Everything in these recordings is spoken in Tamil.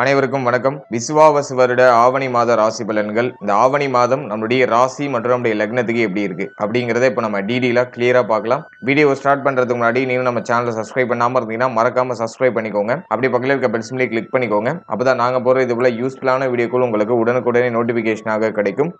அனைவருக்கும் வணக்கம். விசுவாவசு வருட ஆவணி மாத ராசி பலன்கள். இந்த ஆவணி மாதம் நம்மளுடைய ராசி மற்றும் நம்முடைய லக்னத்துக்கு எப்படி இருக்கு? அப்படிங்கறத இப்போ நம்ம டீடெயிலா கிளியரா பார்க்கலாம். வீடியோ ஸ்டார்ட் பண்றதுக்கு முன்னாடி நீங்க நம்ம சேனலை சப்ஸ்கிரைப் பண்ணாம இருந்தீங்கன்னா மறக்காம சப்ஸ்கிரைப் பண்ணிக்கோங்க. அப்படி பக்கத்தில் இருக்க பெல் கிளிக் பண்ணிக்கோங்க. அப்பதான் நாங்க போற இது போல யூஸ்ஃபுல்லான வீடியோக்கள் உங்களுக்கு உடனுக்குடனே நோட்டிபிகேஷனாக கிடைக்கும்.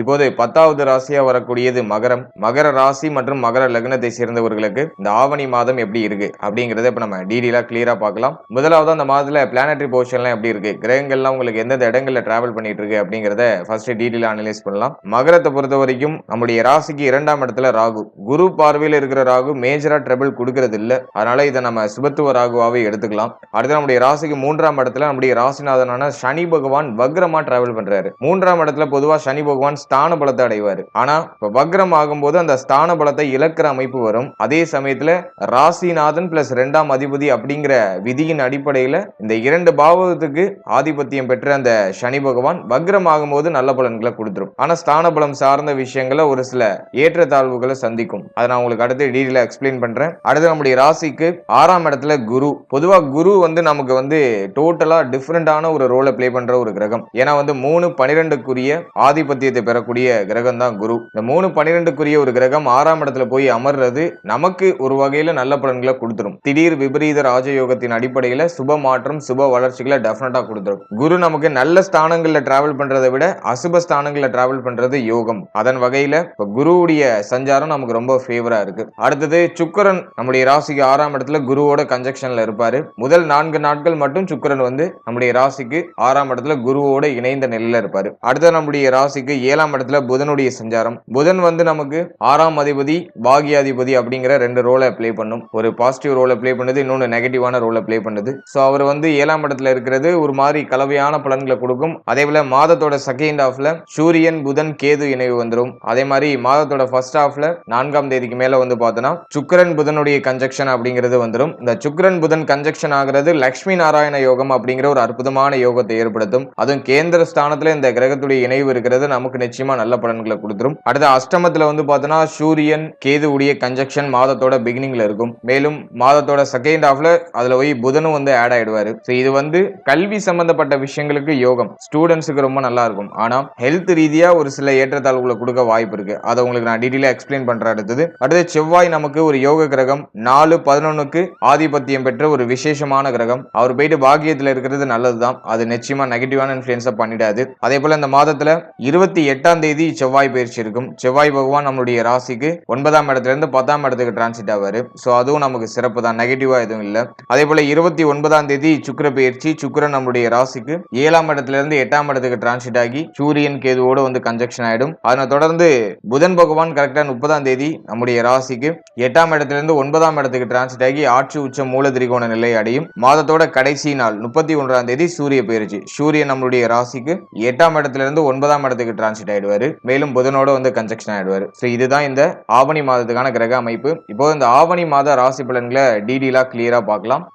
இப்போது பத்தாவது ராசியா வரக்கூடியது மகரம். மகர ராசி மற்றும் மகர லக்னத்தை சேர்ந்தவர்களுக்கு இந்த ஆவணி மாதம் எப்படி இருக்கு அப்படிங்கறத இப்ப நம்ம டீடெயிலா கிளியரா பார்க்கலாம். முதலாவது அந்த மாதத்துல பிளானட்டரி பொசிஷன்லாம் எப்படி இருக்கு? கிரகங்கள்லாம் உங்களுக்கு எந்தெந்த இடங்கள்ல டிராவல் பண்ணிட்டு இருக்கு அப்படிங்கறத ஃபர்ஸ்ட் டீடெயிலா அனலைஸ் பண்ணலாம். மகரத்தை பொறுத்த வரைக்கும் நம்முடைய ராசிக்கு இரண்டாம் இடத்துல ராகு. குரு பார்வையில் இருக்கிற ராகு மேஜரா ட்ரபிள் கொடுக்கறது இல்ல. அதனால இதை நம்ம சுபத்துவ ராகுவாவே எடுத்துக்கலாம். அடுத்து நம்முடைய ராசிக்கு மூன்றாம் இடத்துல நம்முடைய ராசிநாதனான சனி பகவான் வக்ரமா டிராவல் பண்றாரு. மூன்றாம் இடத்துல பொதுவா சனி பகவான் ஸ்தான பலத்தை அடைவார். ஆனா இப்ப வக்ரம் ஆகும்போது அந்த ஸ்தான பலத்தை இழக்கிற அமைப்பு வரும். அதே சமயத்துல ராசிநாதன் பிளஸ் ரெண்டாம் அதிபதி அப்படிங்கிற விதியின் அடிப்படையில இந்த இரண்டு பாவகத்துக்கு ஆதிபத்தியம் பெற்ற அந்த சனி பகவான் வக்ரம் ஆகும்போது நல்ல பலன்களை கொடுத்துரும். ஆனா ஸ்தான பலம் சார்ந்த விஷயங்களை ஒரு சில ஏற்றத்தாழ்வுகளை சந்திக்கும். அதை நான் உங்களுக்கு அடுத்து டீடெயிலா எக்ஸ்பிளைன் பண்றேன். அடுத்து நம்முடைய ராசிக்கு ஆறாம் இடத்துல குரு. பொதுவா குரு வந்து நமக்கு வந்து டோட்டலா டிஃப்ரெண்டான ஒரு ரோலை ப்ளே பண்ற ஒரு கிரகம். ஏன்னா வந்து மூணு பனிரெண்டுக்குரிய ஆதிபத்தியத்தை தரக்கூடிய கிரகம் தான் குரு. இந்த மூணு பனிரெண்டுக்குரிய ஒரு கிரகம் ஆறாம் இடத்துல போய் அமர்றது நமக்கு ஒரு வகையில நல்ல பலன்களை கொடுத்துரும். திடீர் விபரீத ராஜயோகத்தின் அடிப்படையில சுப மாற்றம் சுப வளர்ச்சிகளை டெஃபினட்டா கொடுத்துரும். குரு நமக்கு நல்ல ஸ்தானங்கள்ல டிராவல் பண்றதை விட அசுப ஸ்தானங்கள்ல டிராவல் பண்றது யோகம். அதன் வகையில இப்ப குருவுடைய சஞ்சாரம் நமக்கு ரொம்ப ஃபேவரா இருக்கு. அடுத்தது சுக்கரன் நம்முடைய ராசிக்கு ஆறாம் இடத்துல குருவோட கன்ஜெக்ஷன்ல இருப்பாரு. முதல் நான்கு நாட்கள் மட்டும் சுக்கரன் வந்து நம்முடைய ராசிக்கு ஆறாம் இடத்துல குருவோட இணைந்த நிலையில இருப்பாரு. அடுத்த நம்முடைய ராசிக்கு ஏழாம் இடத்துல புதனுடைய சஞ்சாரம். புதன் வந்து நமக்கு ஆறாம் அதிபதி பாகியாதிபதி அப்படிங்கிற ரெண்டு ரோலை ப்ளே பண்ணும். ஒரு பாசிட்டிவ் ரோலை ப்ளே பண்ணுது இன்னொன்று நெகட்டிவான ரோலை ப்ளே பண்ணுது. ஸோ அவர் வந்து ஏழாம் இடத்துல இருக்கிறது ஒரு மாதிரி கலவையான பலன்களை கொடுக்கும். அதே போல மாதத்தோட செகண்ட் ஹாஃப்ல சூரியன் புதன் கேது இணைவு வந்துடும் அதே மாதிரி மாதத்தோட ஃபர்ஸ்ட் ஹாஃப்ல நான்காம் தேதிக்கு மேல வந்து பார்த்தோன்னா சுக்கிரன் புதனுடைய கன்ஜெக்ஷன் அப்படிங்கிறது வந்துடும் இந்த சுக்கரன் புதன் கன்ஜெக்ஷன் ஆகிறது லக்ஷ்மி நாராயண யோகம் அப்படிங்கிற ஒரு அற்புதமான யோகத்தை ஏற்படுத்தும். அதுவும் கேந்திர ஸ்தானத்துல இந்த கிரகத்துடைய இணைவு இருக்கிறது நமக்கு நிச்சயமா நல்ல பலன்களை கொடுத்துரும். அடுத்து அஷ்டமத்துல வந்து பார்த்தோன்னா சூரியன் கேது உடைய கன்ஜெக்ஷன் மாதத்தோட பிகினிங்ல இருக்கும். மேலும் மாதத்தோட செகண்ட் ஹாஃப்ல அதுல போய் புதனும் வந்து ஆட் ஆயிடுவாரு. ஸோ இது வந்து கல்வி சம்பந்தப்பட்ட விஷயங்களுக்கு யோகம். ஸ்டூடெண்ட்ஸுக்கு ரொம்ப நல்லா இருக்கும். ஆனா ஹெல்த் ரீதியா ஒரு சில ஏற்றத்தாழ்வுகளை கொடுக்க வாய்ப்பு இருக்கு. அதை உங்களுக்கு நான் டீட்டெயிலா எக்ஸ்பிளைன் பண்றேன் அடுத்தது. அடுத்து செவ்வாய் நமக்கு ஒரு யோக கிரகம். நாலு பதினொன்னுக்கு ஆதிபத்தியம் பெற்ற ஒரு விசேஷமான கிரகம். அவர் போயிட்டு பாக்கியத்துல இருக்கிறது நல்லதுதான். அது நிச்சயமா நெகட்டிவான இன்ஃபுளுன்ஸை பண்ணிடாது. அதே போல இந்த மாதத்துல இருபத்தி எட்டு எட்டாம் தேதி செவ்வாய் பயிற்சி இருக்கும். செவ்வாய் பகவான் நம்மளுடைய ராசிக்கு ஒன்பதாம் இடத்துல இருந்து பத்தாம் இடத்துக்கு டிரான்சிட் ஆவாரு. ஸோ அதுவும் நமக்கு சிறப்பு தான். நெகட்டிவா எதுவும் இல்லை. அதே போல இருபத்தி ஒன்பதாம் தேதி சுக்கிர பயிற்சி. சுக்கரன் நம்மளுடைய ராசிக்கு ஏழாம் இடத்துல இருந்து எட்டாம் இடத்துக்கு டிரான்சிட் ஆகி சூரியன் கேதுவோட வந்து கன்ஜெக்ஷன் ஆயிடும். அதனை தொடர்ந்து புதன் பகவான் கரெக்டா முப்பதாம் தேதி நம்முடைய ராசிக்கு எட்டாம் இடத்துல இருந்து ஒன்பதாம் இடத்துக்கு டிரான்சிட் ஆகி ஆட்சி உச்ச மூல திரிகோண நிலை அடையும். மாதத்தோட கடைசி நாள் முப்பத்தி ஒன்றாம் தேதி சூரிய பயிற்சி. சூரியன் நம்மளுடைய ராசிக்கு எட்டாம் இடத்துல இருந்து ஒன்பதாம் இடத்துக்கு டிரான்சிட் ஆயிடுவாரு. மேலும் புதனோட வந்து கன்ஜெக்ஷன் ஆயிடுவாரு. ஸோ இதுதான் இந்த ஆவணி மாதத்துக்கான கிரக அமைப்பு. இப்போ இந்த ஆவணி மாத ராசி பலன்களை டீடெயிலாக கிளியரா பார்க்கலாம்.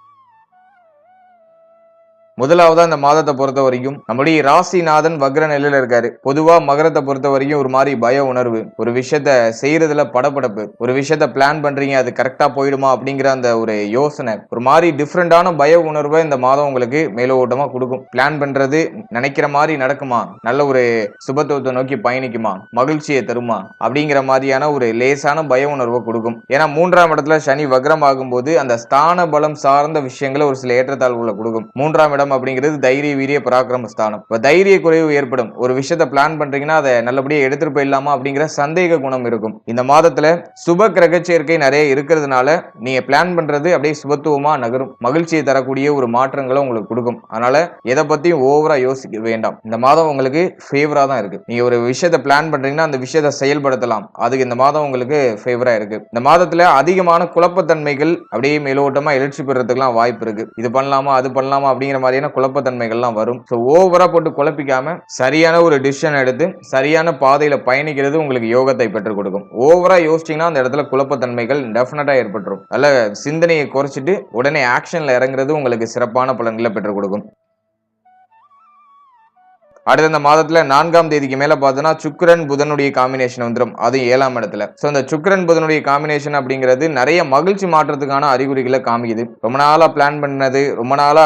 முதலாவதா இந்த மாதத்தை பொறுத்த வரைக்கும் நம்முடைய ராசிநாதன் வக்ர நிலையில இருக்காரு. பொதுவா மகரத்தை பொறுத்த வரைக்கும் ஒரு மாதிரி பய உணர்வு ஒரு விஷயத்த செய்யறதுல படபடப்பு ஒரு விஷயத்த பிளான் பண்றீங்க அது கரெக்டா போயிடுமா அப்படிங்கிற அந்த ஒரு யோசனை ஒரு மாதிரி டிஃப்ரெண்டான பய உணர்வை இந்த மாதம் உங்களுக்கு மேலோட்டமா கொடுக்கும். பிளான் பண்றது நினைக்கிற மாதிரி நடக்குமா? நல்ல ஒரு சுபத்துவத்தை நோக்கி பயணிக்குமா? மகிழ்ச்சியை தருமா? அப்படிங்கிற மாதிரியான ஒரு லேசான பய உணர்வை கொடுக்கும். ஏன்னா மூன்றாம் இடத்துல சனி வக்ரம் ஆகும்போது அந்த ஸ்தான பலம் சார்ந்த விஷயங்களை ஒரு சில ஏற்றத்தாழ்வுகளை கொடுக்கும். மூன்றாம் இடம் அப்படிங்கிறது தைரிய வீரிய பராக்கிரம ஸ்தானம். இப்போ தைரிய குறைவு ஏற்படும். ஒரு விஷயத்த பிளான் பண்றீங்கன்னா அதை நல்லபடியாக எடுத்துட்டு போயிடலாமா அப்படிங்கிற சந்தேக குணம் இருக்கும். இந்த மாதத்துல சுப கிரக சேர்க்கை நிறைய இருக்கிறதுனால நீங்க பிளான் பண்றது அப்படியே சுபத்துவமா நகரும். மகிழ்ச்சியை தரக்கூடிய ஒரு மாற்றங்களை உங்களுக்கு கொடுக்கும். அதனால எதை பத்தியும் ஓவரா யோசிக்க வேண்டாம். இந்த மாதம் உங்களுக்கு ஃபேவரா தான் இருக்கு. நீங்க ஒரு விஷயத்த பிளான் பண்றீங்கன்னா அந்த விஷயத்தை செயல்படுத்தலாம். அதுக்கு இந்த மாதம் உங்களுக்கு ஃபேவரா இருக்கு. இந்த மாதத்துல அதிகமான குழப்பத்தன்மைகள் அப்படியே மேலோட்டமா எழுச்சி பெறதுக்குலாம் வாய்ப்பு இருக்கு. இது பண்ணலாமா அது பண்ணலாமா அப்படிங்கிற மாதிரி பார்த்தீங்கன்னா குழப்பத்தன்மைகள்லாம் வரும். ஸோ ஓவரா போட்டு குழப்பிக்காம சரியான ஒரு டிசிஷன் எடுத்து சரியான பாதையில் பயணிக்கிறது உங்களுக்கு யோகத்தை பெற்றுக் கொடுக்கும். ஓவரா யோசிச்சீங்கன்னா அந்த இடத்துல குழப்பத்தன்மைகள் டெஃபினட்டாக ஏற்பட்டுரும். அல்ல சிந்தனையை குறைச்சிட்டு உடனே ஆக்ஷன்ல இறங்குறது உங்களுக்கு சிறப்பான பலன்களை பெற்றுக் கொடுக்கும். அடுத்த இந்த மாதத்துல நான்காம் தேதிக்கு மேல பார்த்தோன்னா சுக்கிரன் புதனுடைய காம்பினேஷன் வந்துடும் அது ஏழாம் இடத்துல. ஸோ இந்த சுக்கிரன் புதனுடைய காம்பினேஷன் அப்படிங்கிறது நிறைய மகிழ்ச்சி மாற்றத்துக்கான அறிகுறிகளை காமிக்குது. ரொம்ப நாளா பிளான் பண்ணது ரொம்ப நாளா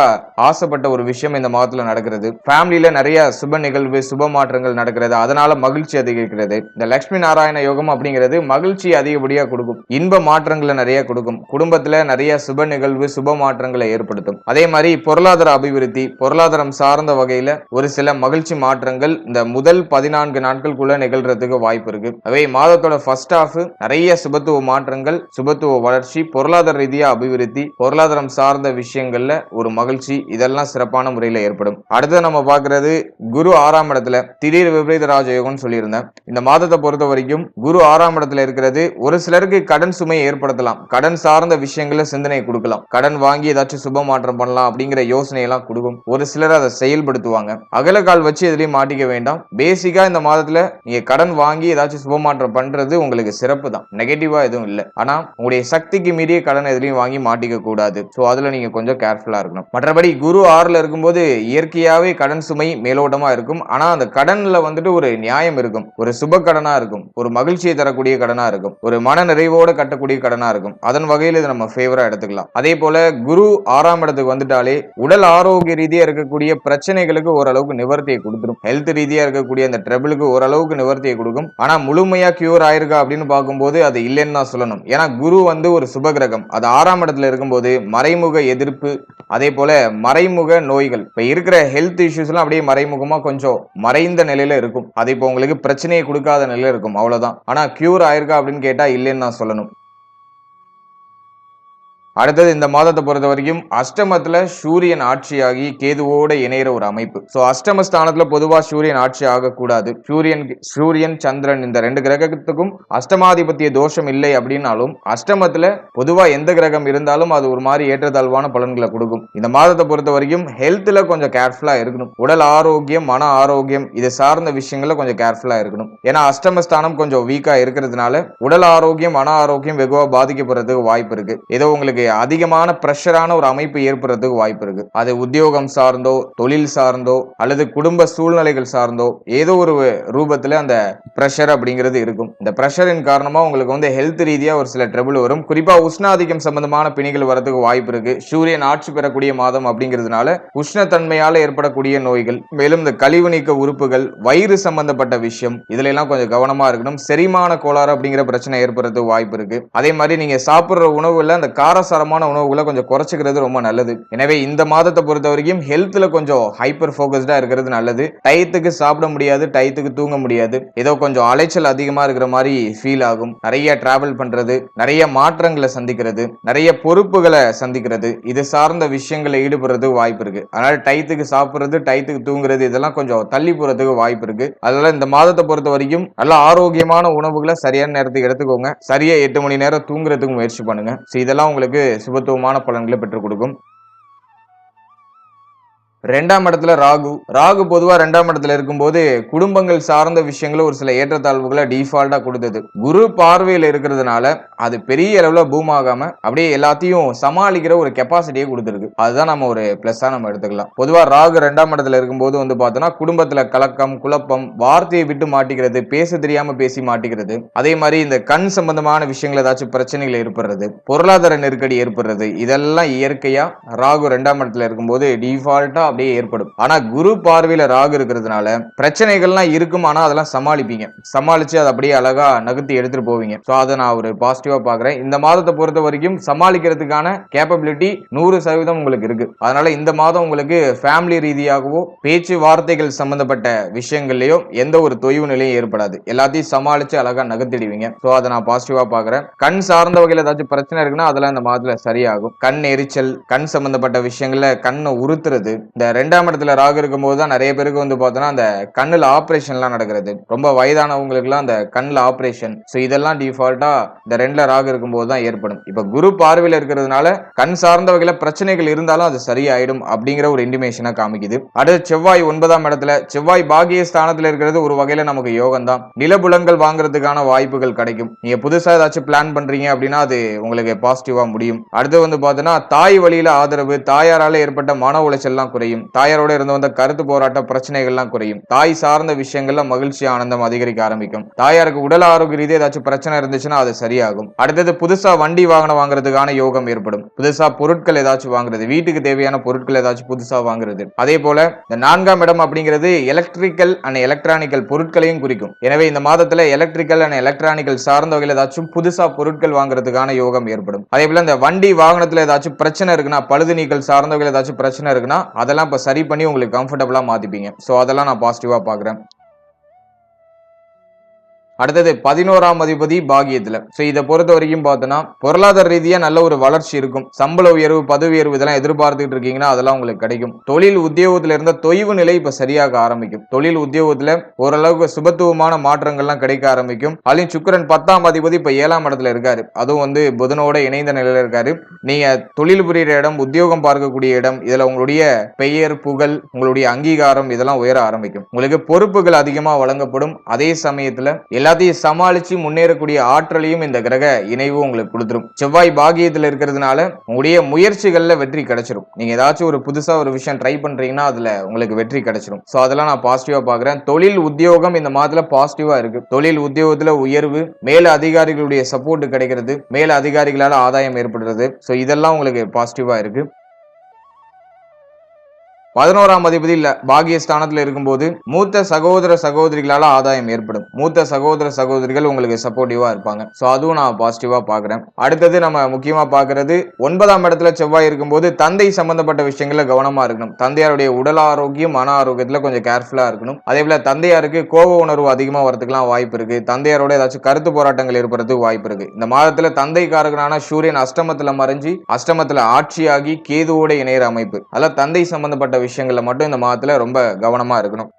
ஆசைப்பட்ட ஒரு விஷயம் இந்த மாதத்துல நடக்கிறது. ஃபேமிலியில நிறைய சுப நிகழ்வு சுப மாற்றங்கள் நடக்கிறது. அதனால மகிழ்ச்சி அதிகரிக்கிறது. இந்த லட்சுமி நாராயண யோகம் அப்படிங்கிறது மகிழ்ச்சி அதிகப்படியா கொடுக்கும். இன்ப மாற்றங்களை நிறைய கொடுக்கும். குடும்பத்துல நிறைய சுப நிகழ்வு சுப மாற்றங்களை ஏற்படுத்தும். அதே மாதிரி பொருளாதார அபிவிருத்தி பொருளாதாரம் சார்ந்த வகையில ஒரு சில மகிழ்ச்சி மாற்றங்கள் இந்த முதல் பதினான்கு நாட்களுக்குள்ள நிகழ்றதுக்கு வாய்ப்பு இருக்கு. அவை மாதத்தோட ஃபர்ஸ்ட் ஹாஃப் நிறைய சுபத்துவ மாற்றங்கள் சுபத்துவ வளர்ச்சி பொருளாதார ரீதியா அபிவிருத்தி பொருளாதாரம் சார்ந்த விஷயங்கள்ல ஒரு மகிழ்ச்சி இதெல்லாம் சிறப்பான முறையில ஏற்படும். அடுத்து நம்ம பார்க்கிறது குரு ஆறாம் இடத்துல திடீர் விபரீத ராஜயோகம்னு சொல்லியிருந்தேன். இந்த மாதத்தை பொறுத்த வரைக்கும் குரு ஆறாம் இடத்துல இருக்கிறது ஒரு சிலருக்கு கடன் சுமையை ஏற்படுத்தலாம். கடன் சார்ந்த விஷயங்கள சிந்தனை கொடுக்கலாம். கடன் வாங்கி ஏதாச்சும் சுப மாற்றம் பண்ணலாம் அப்படிங்கிற யோசனை எல்லாம் கொடுக்கும். ஒரு சிலர் அதை செயல்படுத்துவாங்க. அகலக்கால் வச்சு எதுலயும் மாட்டிக்க வேண்டாம். பேசிக்காக இந்த மாதத்துல நீங்கள் கடன் வாங்கி ஏதாச்சும் சுப மாற்றம் பண்றது உங்களுக்கு சிறப்பு தான் நெகட்டிவாக எதுவும் இல்லை. ஆனால் உங்களுடைய சக்திக்கு மீறிய கடன் எதுலையும் வாங்கி மாட்டிக்க கூடாது. ஸோ அதில் நீங்கள் கொஞ்சம் கேர்ஃபுல்லா இருக்கணும். மற்றபடி குரு ஆறில் இருக்கும்போது இயற்கையாகவே கடன் சுமை மேலோட்டமாக இருக்கும். ஆனால் அந்த கடனில் வந்துட்டு ஒரு நியாயம் இருக்கும். ஒரு சுப கடனாக இருக்கும். ஒரு மகிழ்ச்சியை தரக்கூடிய கடனாக இருக்கும். ஒரு மன நிறைவோடு கட்டக்கூடிய கடனாக இருக்கும். அதன் வகையில் இதை நம்ம ஃபேவராக எடுத்துக்கலாம். அதே போல குரு ஆறாம் இடத்துக்கு வந்துட்டாலே உடல் ஆரோக்கிய ரீதியாக இருக்கக்கூடிய பிரச்சனைகளுக்கு ஓரளவுக்கு நிவர்த்தியை கொடுத்துரும். ஹெல்த் ரீதியா இருக்கக்கூடிய அந்த ட்ரபிளுக்கு ஓரளவுக்கு நிவர்த்தியை கொடுக்கும். ஆனா முழுமையா கியூர் ஆயிருக்கா அப்படின்னு பார்க்கும்போது அது இல்லைன்னு தான் சொல்லணும். ஏன்னா குரு வந்து ஒரு சுப கிரகம் அது ஆறாம் இடத்துல இருக்கும்போது மறைமுக எதிர்ப்பு அதே போல மறைமுக நோய்கள். இப்ப இருக்கிற ஹெல்த் இஷ்யூஸ் எல்லாம் அப்படியே மறைமுகமா கொஞ்சம் மறைந்த நிலையில இருக்கும். அது இப்போ உங்களுக்கு பிரச்சனையை கொடுக்காத நிலையில இருக்கும். அவ்வளவுதான். ஆனா கியூர் ஆயிருக்கா அப்படின்னு கேட்டா இல்லைன்னு நான் சொல்லணும். அடுத்தது இந்த மாதத்தை பொறுத்த வரைக்கும் அஷ்டமத்துல சூரியன் ஆட்சியாகி கேதுவோட இணையிற ஒரு அமைப்பு. சோ அஷ்டம ஸ்தானத்துல பொதுவா சூரியன் ஆட்சி ஆகக்கூடாது. சூரியன் சூரியன் சந்திரன் இந்த ரெண்டு கிரகத்துக்கும் அஷ்டமாதிபத்திய தோஷம் இல்லை அப்படின்னாலும் அஷ்டமத்துல பொதுவா எந்த கிரகம் இருந்தாலும் அது ஒரு மாதிரி ஏற்றத்தாழ்வான பலன்களை கொடுக்கும். இந்த மாதத்தை பொறுத்த வரைக்கும் ஹெல்த்ல கொஞ்சம் கேர்ஃபுல்லா இருக்கணும். உடல் ஆரோக்கியம் மன ஆரோக்கியம் இது சார்ந்த விஷயங்கள்ல கொஞ்சம் கேர்ஃபுல்லா இருக்கணும். ஏன்னா அஷ்டமஸ்தானம் கொஞ்சம் வீக்கா இருக்கிறதுனால உடல் ஆரோக்கியம் மன ஆரோக்கியம் வெகுவா பாதிக்கப்படுறதுக்கு வாய்ப்பு இருக்கு. ஏதோ உங்களுக்கு அதிகமான ப்ரெஷரான ஒரு அமைப்பு ஏற்படுறதுக்கு வாய்ப்பு இருக்கு. அது உத்தியோகம் சார்ந்தோ தொழில் சார்ந்தோ அல்லது குடும்ப சூழ்நிலைகள் சார்ந்தோ ஏதோ ஒரு ரூபத்துல அந்த ப்ரெஷர் அப்படிங்கிறது இருக்கும். இந்த ப்ரெஷரின் காரணமா உங்களுக்கு வந்து ஹெல்த் ரீதியா ஒரு சில ட்ரபிள் வரும். குறிப்பா உஷ்ணாதிக்கம் சம்பந்தமான பிணிகள் வரதுக்கு வாய்ப்பு இருக்கு. சூரியன் ஆட்சி பெறக்கூடிய மாதம் அப்படிங்கிறதுனால உஷ்ணத்தன்மையால ஏற்படக்கூடிய நோய்கள் மேலும் இந்த கழிவு நீக்க உறுப்புகள் வயிறு சம்பந்தப்பட்ட விஷயம் இதுல எல்லாம் கொஞ்சம் கவனமா இருக்கணும். செரிமான கோளாறு அப்படிங்கிற பிரச்சனை ஏற்படுறதுக்கு வாய்ப்பு இருக்கு. அதே மாதிரி நீங்க சாப்பிடுற உணவுல அந்த காரச காரசாரமான உணவுகளை கொஞ்சம் குறைச்சிக்கிறது ரொம்ப நல்லது. எனவே இந்த மாதத்தை பொறுத்த வரைக்கும் ஹெல்த்ல கொஞ்சம் ஹைப்பர் ஃபோக்கஸ்டா இருக்கிறது நல்லது. டயத்துக்கு சாப்பிட முடியாது டயத்துக்கு தூங்க முடியாது. ஏதோ கொஞ்சம் அலைச்சல் அதிகமா இருக்கிற மாதிரி ஃபீல் ஆகும். நிறைய டிராவல் பண்றது நிறைய மாற்றங்களை சந்திக்கிறது நிறைய பொறுப்புகளை சந்திக்கிறது. இது சார்ந்த விஷயங்களை ஈடுபடுறதுக்கு வாய்ப்பு இருக்கு. அதனால டயத்துக்கு சாப்பிடுறது டயத்துக்கு தூங்குறது இதெல்லாம் கொஞ்சம் தள்ளி போறதுக்கு வாய்ப்பு இருக்கு. அதனால இந்த மாதத்தை பொறுத்த வரைக்கும் நல்ல ஆரோக்கியமான உணவுகளை சரியான நேரத்துக்கு எடுத்துக்கோங்க. சரியா எட்டு மணி நேரம் தூங்குறதுக்கு முயற்சி பண்ணுங்க. இதெல்லாம் இதெல்லாம் உங்களுக்கு சுபத்துவமான பலன்களை பெற்றுக் கொடுக்கும். ரெண்டாம் இடத்துல ராகு. ராகு பொதுவா ரெண்டாம் இடத்துல இருக்கும்போது குடும்பங்கள் சார்ந்த விஷயங்கள ஒரு சில ஏற்றத்தாழ்வுகளை டிஃபால்ட்டா கொடுத்தது. குரு பார்வையில் இருக்கிறதுனால அது பெரிய அளவுல பூம் ஆகாம அப்படியே எல்லாத்தையும் சமாளிக்கிற ஒரு கெப்பாசிட்டியை கொடுத்துருக்கு. அதுதான் நம்ம ஒரு பிளஸ்ஸா நம்ம எடுத்துக்கலாம். பொதுவா ராகு ரெண்டாம் இடத்துல இருக்கும்போது வந்து பார்த்தோம்னா குடும்பத்துல கலக்கம் குழப்பம் வார்த்தையை விட்டு மாட்டிக்கிறது பேச தெரியாம பேசி மாட்டிக்கிறது அதே மாதிரி இந்த கண் சம்பந்தமான விஷயங்கள் ஏதாச்சும் பிரச்சனைகள் ஏற்படுறது பொருளாதார நெருக்கடி ஏற்படுறது இதெல்லாம் இயற்கையா ராகு ரெண்டாம் இடத்துல இருக்கும்போது டிஃபால்ட்டா அப்படியே ஏற்படும். ஆனா குரு பார்வையில ராகு இருக்கிறதுனால பிரச்சனைகள்லாம் இருக்கும் ஆனா அதெல்லாம் சமாளிப்பீங்க. சமாளிச்சு அதை அப்படியே அழகா நகர்த்தி எடுத்துட்டு போவீங்க. சோ அதை நான் ஒரு பாசிட்டிவா பாக்குறேன் இந்த மாதத்தை பொறுத்த வரைக்கும் சமாளிக்கிறதுக்கான கேப்பபிலிட்டி நூறு சதவீதம் உங்களுக்கு இருக்கு. அதனால இந்த மாதம் உங்களுக்கு ஃபேமிலி ரீதியாகவோ பேச்சு வார்த்தைகள் சம்பந்தப்பட்ட விஷயங்கள்லயோ எந்த ஒரு தொய்வு நிலையும் ஏற்படாது. எல்லாத்தையும் சமாளிச்சு அழகா நகர்த்திடுவீங்க. சோ அதை நான் பாசிட்டிவா பாக்குறேன் கண் சார்ந்த வகையில் ஏதாச்சும் பிரச்சனை இருக்குன்னா அதெல்லாம் இந்த மாதத்துல சரியாகும். கண் எரிச்சல் கண் சம்பந்தப்பட்ட விஷயங்கள்ல கண்ணை உறுத்துறது இந்த ரெண்டாம் இடத்துல ராகு இருக்கும்போது தான் நிறைய பேருக்கு வந்து பார்த்தோன்னா அந்த கண்ணில் ஆப்ரேஷன்லாம் நடக்கிறது. ரொம்ப வயதானவங்களுக்குலாம் அந்த கண்ணில் ஆப்ரேஷன் ஸோ இதெல்லாம் டிஃபால்ட்டாக இந்த ரெண்டில் ராகு இருக்கும்போது தான் ஏற்படும். இப்போ குரு பார்வையில் இருக்கிறதுனால கண் சார்ந்த வகையில் பிரச்சனைகள் இருந்தாலும் அது சரியாயிடும் அப்படிங்கிற ஒரு இன்டிமேஷனாக காமிக்குது. அடுத்து செவ்வாய் ஒன்பதாம் இடத்துல செவ்வாய் பாகிய ஸ்தானத்தில் இருக்கிறது ஒரு வகையில் நமக்கு யோகம் தான் நிலபுலங்கள் வாங்குறதுக்கான வாய்ப்புகள் கிடைக்கும். நீங்கள் புதுசாக ஏதாச்சும் பிளான் பண்ணுறீங்க அப்படின்னா அது உங்களுக்கு பாசிட்டிவாக முடியும். அடுத்து வந்து பார்த்தோன்னா தாய் வழியில் ஆதரவு தாயாரால் ஏற்பட்ட மன உளைச்சல்லாம் குறையும். குறையும். தாயாரோட இருந்து வந்த கருத்து போராட்ட பிரச்சனைகள்லாம் குறையும். தாய் சார்ந்த விஷயங்கள்ல மகிழ்ச்சி ஆனந்தம் அதிகரிக்க ஆரம்பிக்கும். தாயாருக்கு உடல் ஆரோக்கிய ரீதியாக ஏதாச்சும் பிரச்சனை இருந்துச்சுன்னா அது சரியாகும். அடுத்தது புதுசா வண்டி வாகனம் வாங்குறதுக்கான யோகம் ஏற்படும். புதுசா பொருட்கள் ஏதாச்சும் வாங்குறது வீட்டுக்கு தேவையான பொருட்கள் ஏதாச்சும் புதுசா வாங்குறது. அதே போல இந்த நான்காம் இடம் அப்படிங்கிறது எலக்ட்ரிக்கல் அண்ட் எலக்ட்ரானிக்கல் பொருட்களையும் குறிக்கும். எனவே இந்த மாதத்துல எலக்ட்ரிக்கல் அண்ட் எலக்ட்ரானிக்கல் சார்ந்த வகையில் ஏதாச்சும் புதுசா பொருட்கள் வாங்குறதுக்கான யோகம் ஏற்படும். அதே போல இந்த வண்டி வாகனத்துல ஏதாச்சும் பிரச்சனை இருக்குன்னா பழுது நீக்கல் சார்ந்த வகையில் ஏதாச்சும் பிரச்சனை இருக்குன்னா அதெல்லாம் இப்ப சரி பண்ணி உங்களுக்கு கம்ஃபர்டபுளாக மாத்திப்பீங்க. சோ அதெல்லாம் நான் பாசிட்டிவா பார்க்குறேன் அடுத்தது பதினோராம் அதிபதி பாகியத்துல. சோ இதை பொறுத்த வரைக்கும் பார்த்தோன்னா பொருளாதார ரீதியா நல்ல ஒரு வளர்ச்சி இருக்கும். சம்பள உயர்வு பதவி உயர்வு இதெல்லாம் எதிர்பார்த்துட்டு இருக்கீங்கன்னா அதெல்லாம் உங்களுக்கு கிடைக்கும். தொழில் உத்தியோகத்துல இருந்த தொய்வு நிலை இப்ப சரியாக ஆரம்பிக்கும். தொழில் உத்தியோகத்துல ஓரளவுக்கு சுபத்துவமான மாற்றங்கள்லாம் கிடைக்க ஆரம்பிக்கும். அதுலயும் சுக்கரன் பத்தாம் அதிபதி இப்ப ஏழாம் இடத்துல இருக்காரு. அதுவும் வந்து புதனோட இணைந்த நிலையில இருக்காரு. நீங்க தொழில் புரியுற இடம் உத்தியோகம் பார்க்கக்கூடிய இடம் இதுல உங்களுடைய பெயர் புகழ் உங்களுடைய அங்கீகாரம் இதெல்லாம் உயர ஆரம்பிக்கும். உங்களுக்கு பொறுப்புகள் அதிகமா வழங்கப்படும். அதே சமயத்துல எல்லாத்தையும் சமாளித்து முன்னேறக்கூடிய ஆற்றலையும் இந்த கிரக இணைவு உங்களுக்கு கொடுத்துரும். செவ்வாய் பாகியத்தில் இருக்கிறதுனால உங்களுடைய முயற்சிகளில் வெற்றி கிடைச்சிரும். நீங்கள் ஏதாச்சும் ஒரு புதுசாக ஒரு விஷயம் ட்ரை பண்ணுறீங்கன்னா அதில் உங்களுக்கு வெற்றி கிடைச்சிரும். ஸோ அதெல்லாம் நான் பாசிட்டிவாக பார்க்குறேன் தொழில் உத்தியோகம் இந்த மாதத்தில் பாசிட்டிவாக இருக்குது தொழில் உத்தியோகத்தில் உயர்வு மேல அதிகாரிகளுடைய சப்போர்ட் கிடைக்கிறது. மேல அதிகாரிகளால் ஆதாயம் ஏற்படுறது. ஸோ இதெல்லாம் உங்களுக்கு பாசிட்டிவாக இருக்குது பதினோராம் அதிபதி இல்ல பாகிய ஸ்தானத்துல இருக்கும்போது மூத்த சகோதர சகோதரிகளால் ஆதாயம் ஏற்படும். மூத்த சகோதர சகோதரிகள் உங்களுக்கு சப்போர்ட்டிவா இருப்பாங்க. ஸோ அதுவும் நான் பாசிட்டிவா பாக்குறேன். அடுத்தது நம்ம முக்கியமா பாக்குறது ஒன்பதாம் இடத்துல செவ்வாய் இருக்கும்போது தந்தை சம்பந்தப்பட்ட விஷயங்களில் கவனமா இருக்கணும். தந்தையாருடைய உடல் ஆரோக்கியம் மன ஆரோக்கியத்துல கொஞ்சம் கேர்ஃபுல்லா இருக்கணும். அதே போல தந்தையாருக்கு கோப உணர்வு அதிகமா வரதுக்குலாம் வாய்ப்பு இருக்கு. தந்தையாரோட ஏதாச்சும் கருத்து போராட்டங்கள் ஏற்படுறதுக்கு வாய்ப்பு இருக்கு. இந்த மாதத்துல தந்தைக்காரகனான சூரியன் அஷ்டமத்துல மறைஞ்சு அஷ்டமத்துல ஆட்சியாகி கேதுவோட இணையற அமைப்பு. அதெல்லாம் தந்தை சம்பந்தப்பட்ட விஷயங்களில் மட்டும் இந்த மாதத்தில் ரொம்ப கவனமாக இருக்கணும்.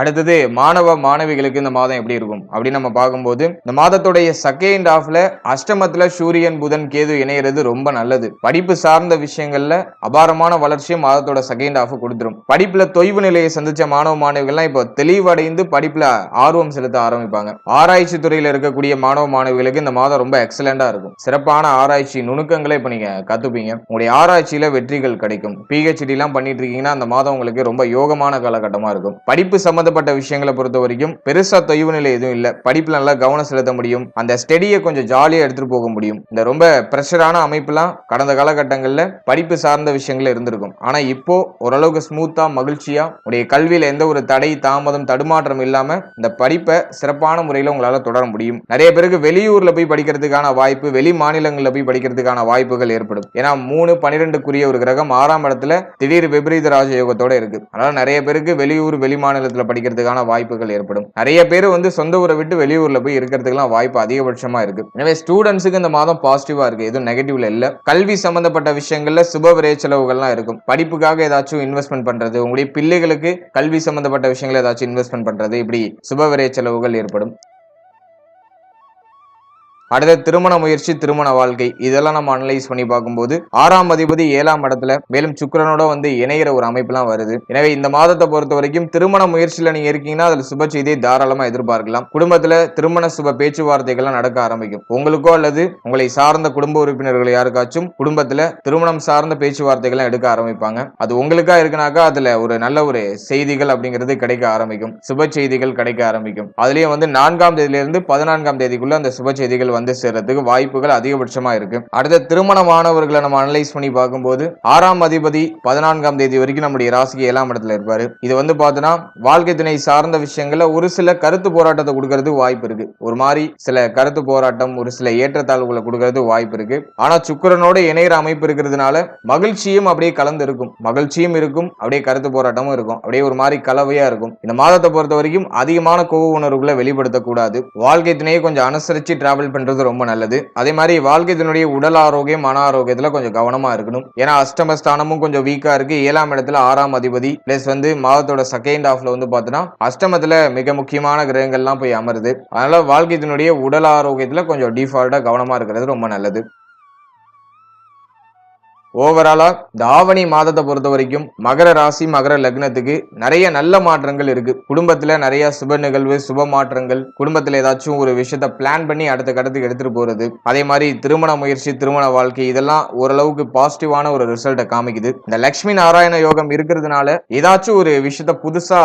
அடுத்தது மாணவ மாணவிகளுக்கு இந்த மாதம் எப்படி இருக்கும்? அப்படின்னு நம்ம பார்க்கும்போது இந்த மாதத்துடைய செகண்ட் ஹாஃப்ல அஷ்டமத்துல சூரியன் புதன் கேது இணையிறது ரொம்ப நல்லது. படிப்பு சார்ந்த விஷயங்கள்ல அபாரமான வளர்ச்சியை மாதத்தோட செகண்ட் ஹாஃப் கொடுத்துரும். படிப்புல தொய்வு நிலையை சந்திச்ச மாணவ மாணவிகள்லாம் இப்போ தெளிவடைந்து படிப்புல ஆர்வம் செலுத்த ஆரம்பிப்பாங்க. ஆராய்ச்சி துறையில இருக்கக்கூடிய மாணவ மாணவிகளுக்கு இந்த மாதம் ரொம்ப எக்ஸலண்டா இருக்கும். சிறப்பான ஆராய்ச்சி நுணுக்கங்களை இப்ப நீங்க கத்துப்பீங்க. உங்களுடைய ஆராய்ச்சியில வெற்றிகள் கிடைக்கும். பிஹெச்டி எல்லாம் பண்ணிட்டு இருக்கீங்கன்னா அந்த மாதம் உங்களுக்கு ரொம்ப யோகமான காலகட்டமா இருக்கும். படிப்பு சம்பந்தப்பட்ட விஷயங்களை பொறுத்த வரைக்கும் பெருசா தொய்வு நிலை எதுவும் இல்ல. படிப்புல நல்லா கவனம் செலுத்த முடியும். அந்த ஸ்டெடியை கொஞ்சம் ஜாலியா எடுத்துட்டு போக முடியும். இந்த ரொம்ப பிரஷரான அமைப்புலாம் கடந்த காலகட்டங்களில் படிப்பு சார்ந்த விஷயங்கள் இருந்திருக்கும். ஆனா இப்போ ஓரளவுக்கு ஸ்மூத்தா மகிழ்ச்சியா உடைய கல்வியில எந்த ஒரு தடை தாமதம் தடுமாற்றம் இல்லாம இந்த படிப்பை சிறப்பான முறையில் உங்களால தொடர முடியும். நிறைய பேருக்கு வெளியூர்ல போய் படிக்கிறதுக்கான வாய்ப்பு வெளி மாநிலங்களில் போய் படிக்கிறதுக்கான வாய்ப்புகள் ஏற்படும். ஏன்னா மூணு பன்னிரெண்டுக்குரிய ஒரு கிரகம் ஆறாம் இடத்துல திடீர் விபரீத ராஜயோகத்தோட இருக்கு. அதனால நிறைய பேருக்கு வெளியூர் வெளி மாநிலத்தில் படிக்கிறதுக்கான வாய்ப்புகள் ஏற்படும். நிறைய பேர் வந்து சொந்த ஊரை விட்டு வெளியூர்ல போய் இருக்கிறதுக்கெல்லாம் வாய்ப்பு அதிகபட்சமா இருக்கு. எனவே ஸ்டூடெண்ட்ஸுக்கு இந்த மாதம் பாசிட்டிவா இருக்கு. எதுவும் நெகட்டிவ்ல இல்ல. கல்வி சம்பந்தப்பட்ட விஷயங்கள்ல சுப விரை செலவுகள்லாம் இருக்கும். படிப்புக்காக ஏதாச்சும் இன்வெஸ்ட்மெண்ட் பண்றது உங்களுடைய பிள்ளைகளுக்கு கல்வி சம்பந்தப்பட்ட விஷயங்கள் ஏதாச்சும் இன்வெஸ்ட்மெண்ட் பண்றது இப்படி சுப விரை செலவுகள் ஏற்படும். அடுத்த திருமண முயற்சி திருமண வாழ்க்கை. இதெல்லாம் நம்ம அனலைஸ் பண்ணி பார்க்கும்போது ஆறாம் அதிபதி ஏழாம் இடத்துல மேலும் சுக்கரனோட வந்து இணைகிற ஒரு அமைப்புலாம் வருது. எனவே இந்த மாதத்தை பொறுத்த வரைக்கும் திருமண முயற்சியில நீங்க இருக்கீங்கன்னா அதுல சுப செய்தியை தாராளமா எதிர்பார்க்கலாம். குடும்பத்துல திருமண சுப பேச்சுவார்த்தைகள்லாம் நடக்க ஆரம்பிக்கும். உங்களுக்கோ அல்லது உங்களை சார்ந்த குடும்ப உறுப்பினர்கள் யாருக்காச்சும் குடும்பத்துல திருமணம் சார்ந்த பேச்சுவார்த்தைகள்லாம் எடுக்க ஆரம்பிப்பாங்க. அது உங்களுக்கா இருக்குனாக்கா அதுல ஒரு நல்ல ஒரு செய்திகள் அப்படிங்கிறது கிடைக்க ஆரம்பிக்கும். சுப செய்திகள் கிடைக்க ஆரம்பிக்கும். அதுலயும் வந்து நான்காம் தேதியிலிருந்து பதினான்காம் தேதிக்குள்ள அந்த சுப செய்திகள் வந்து சேர்றதுக்கு வாய்ப்புகள் அதிகபட்சமா இருக்கு. அடுத்த திருமணமானவர்களை நம்ம அனலைஸ் பண்ணி பார்க்கும்போது ஆறாம் அதிபதி பதினான்காம் தேதி வரைக்கும் நம்முடைய ராசிக்கு ஏழாம் இடத்துல இருப்பாரு. இது வந்து பார்த்தோன்னா வாழ்க்கை துணை சார்ந்த விஷயங்கள்ல ஒரு சில கருத்து போராட்டத்தை கொடுக்கறதுக்கு வாய்ப்பு இருக்கு. ஒரு மாதிரி சில கருத்து போராட்டம் ஒரு சில ஏற்றத்தாழ்வுகளை கொடுக்கறதுக்கு வாய்ப்பு இருக்கு. ஆனா சுக்கிரனோட இணையற அமைப்பு இருக்கிறதுனால மகிழ்ச்சியும் அப்படியே கலந்து இருக்கும். மகிழ்ச்சியும் இருக்கும் அப்படியே கருத்து போராட்டமும் இருக்கும். அப்படியே ஒரு மாதிரி கலவையா இருக்கும். இந்த மாதத்தை பொறுத்த வரைக்கும் அதிகமான கோவ உணர்வுகளை வெளிப்படுத்தக்கூடாது. வாழ்க்கை துணையை கொஞ்சம் அனுசரிச்சு டிராவல் பண்றது ரொம்ப நல்லது. அதே மாதிரி வாழ்க்கை உடல் ஆரோக்கியம் மன ஆரோக்கியத்தில் கொஞ்சம் கவனமா இருக்கணும். ஏன்னா அஷ்டமஸ்தானமும் கொஞ்சம் வீக்கா இருக்கு. ஏழாம் இடத்துல ஆறாம் அதிபதி பிளஸ் வந்து மாதத்தோட செகண்ட் ஹாஃப்ல வந்து பார்த்தோன்னா அஷ்டமத்தில் மிக முக்கியமான கிரகங்கள்லாம் போய் அமருது. அதனால வாழ்க்கை உடல் ஆரோக்கியத்தில் கொஞ்சம் டிஃபால்ட்டாக கவனமாக இருக்கிறது ரொம்ப நல்லது. ஓவராலாக இந்த ஆவணி மாதத்தை பொறுத்த வரைக்கும் மகர ராசி மகர லக்னத்துக்கு நிறைய நல்ல மாற்றங்கள் இருக்கு. குடும்பத்தில் நிறைய சுப நிகழ்வு சுப மாற்றங்கள். குடும்பத்தில் ஏதாச்சும் ஒரு விஷயத்த பிளான் பண்ணி அடுத்த கடத்துக்கு எடுத்துட்டு போறது. அதே மாதிரி திருமண முயற்சி திருமண வாழ்க்கை இதெல்லாம் ஓரளவுக்கு பாசிட்டிவான ஒரு ரிசல்ட்டை காமிக்குது. இந்த லக்ஷ்மி நாராயண யோகம் இருக்கிறதுனால ஏதாச்சும் ஒரு விஷயத்த புதுசா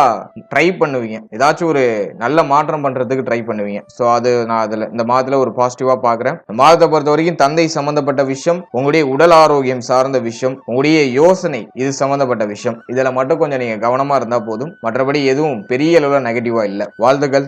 ட்ரை பண்ணுவீங்க. ஏதாச்சும் ஒரு நல்ல மாற்றம் பண்றதுக்கு ட்ரை பண்ணுவீங்க. ஸோ அது நான் அதில் இந்த மாதத்துல ஒரு பாசிட்டிவா பாக்குறேன் இந்த மாதத்தை பொறுத்த வரைக்கும் தந்தை சம்பந்தப்பட்ட விஷயம் உங்களுடைய உடல் ஆரோக்கியம் சார் சார்ந்த விஷயம் உங்களுடைய யோசனை இது சம்பந்தப்பட்ட விஷயம். இதுல மட்டும் கொஞ்சம் நீங்க கவனமா இருந்தா போதும். மற்றபடி எதுவும் பெரிய அளவுல நெகட்டிவா இல்லை. வாழ்த்துக்கள்.